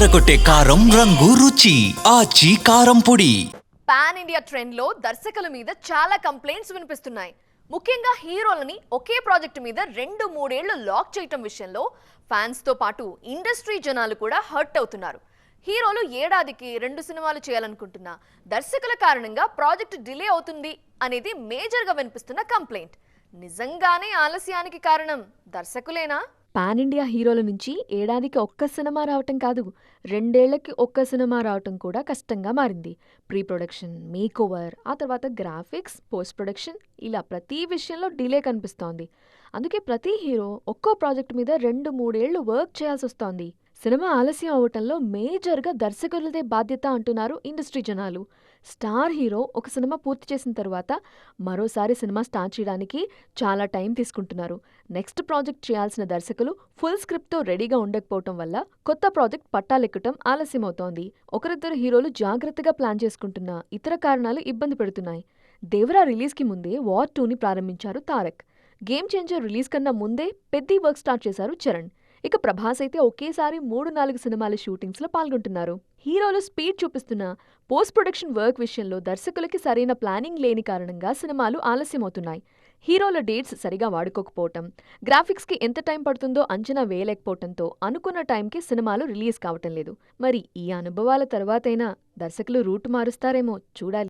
అదరగొట్టే కారం రంగు రుచి. ఆచి కారం పొడి. పాన్ ఇండియా ట్రెండ్లో దర్శకుల మీద చాలా కంప్లైంట్స్ వినిపిస్తున్నాయి. ముఖ్యంగా హీరోలని ఒకే ప్రాజెక్ట్ మీద రెండు మూడేళ్ళు లాక్ చేయటం విషయంలో ఫ్యాన్స్తో పాటు ఇండస్ట్రీ జనాలు కూడా హర్ట్ అవుతున్నారు. హీరోలు ఏడాదికి రెండు సినిమాలు చేయాలనుకుంటున్నా దర్శకుల కారణంగా ప్రాజెక్ట్ డిలే అవుతుంది అనేది మేజర్గా వినిపిస్తున్న కంప్లైంట్. నిజంగానే ఆలస్యానికి కారణం దర్శకులేనా? పాన్ ఇండియా హీరోల నుంచి ఏడాదికి ఒక్క సినిమా రావటం కాదు రెండేళ్ళకి ఒక్క సినిమా రావటం కూడా కష్టంగా మారింది. ప్రీ ప్రొడక్షన్ మేక్ ఓవర్ ఆ తర్వాత గ్రాఫిక్స్ పోస్ట్ ప్రొడక్షన్ ఇలా ప్రతి విషయంలో డిలే కనిపిస్తోంది. అందుకే ప్రతి హీరో ఒక్కో ప్రాజెక్ట్ మీద రెండు మూడేళ్ళు వర్క్ చేయాల్సి వస్తోంది సినిమా ఆలస్యం అవటంలో మేజర్గా దర్శకులదే బాధ్యత అంటున్నారు ఇండస్ట్రీ జనాలు. స్టార్ హీరో ఒక సినిమా పూర్తి చేసిన తర్వాత మరోసారి సినిమా స్టార్ట్ చేయడానికి చాలా టైం తీసుకుంటున్నారు. నెక్స్ట్ ప్రాజెక్ట్ చేయాల్సిన దర్శకులు ఫుల్ స్క్రిప్ట్తో రెడీగా ఉండకపోవటం వల్ల కొత్త ప్రాజెక్ట్ పట్టాలెక్కటం ఆలస్యమవుతోంది. ఒకరిద్దరు హీరోలు జాగ్రత్తగా ప్లాన్ చేసుకుంటున్న ఇతర కారణాలు ఇబ్బంది పెడుతున్నాయి. దేవరా రిలీజ్కి ముందే వార్ టూని ప్రారంభించారు తారక్. గేమ్ చేంజర్ రిలీజ్ కన్నా ముందే పెద్ద వర్క్ స్టార్ట్ చేశారు చరణ్. ఇక ప్రభాస్ అయితే ఒకేసారి మూడు నాలుగు సినిమాల షూటింగ్స్లో పాల్గొంటున్నారు. హీరోలు స్పీడ్ చూపిస్తున్న పోస్ట్ ప్రొడక్షన్ వర్క్ విషయంలో దర్శకులకి సరైన ప్లానింగ్ లేని కారణంగా సినిమాలు ఆలస్యమవుతున్నాయి. హీరోల డేట్స్ సరిగా వాడుకోకపోవటం గ్రాఫిక్స్కి ఎంత టైం పడుతుందో అంచనా వేయలేకపోవటంతో అనుకున్న టైంకి సినిమాలు రిలీజ్ కావటం లేదు. మరి ఈ అనుభవాల తర్వాతైనా దర్శకులు రూట్ మారుస్తారేమో చూడాలి.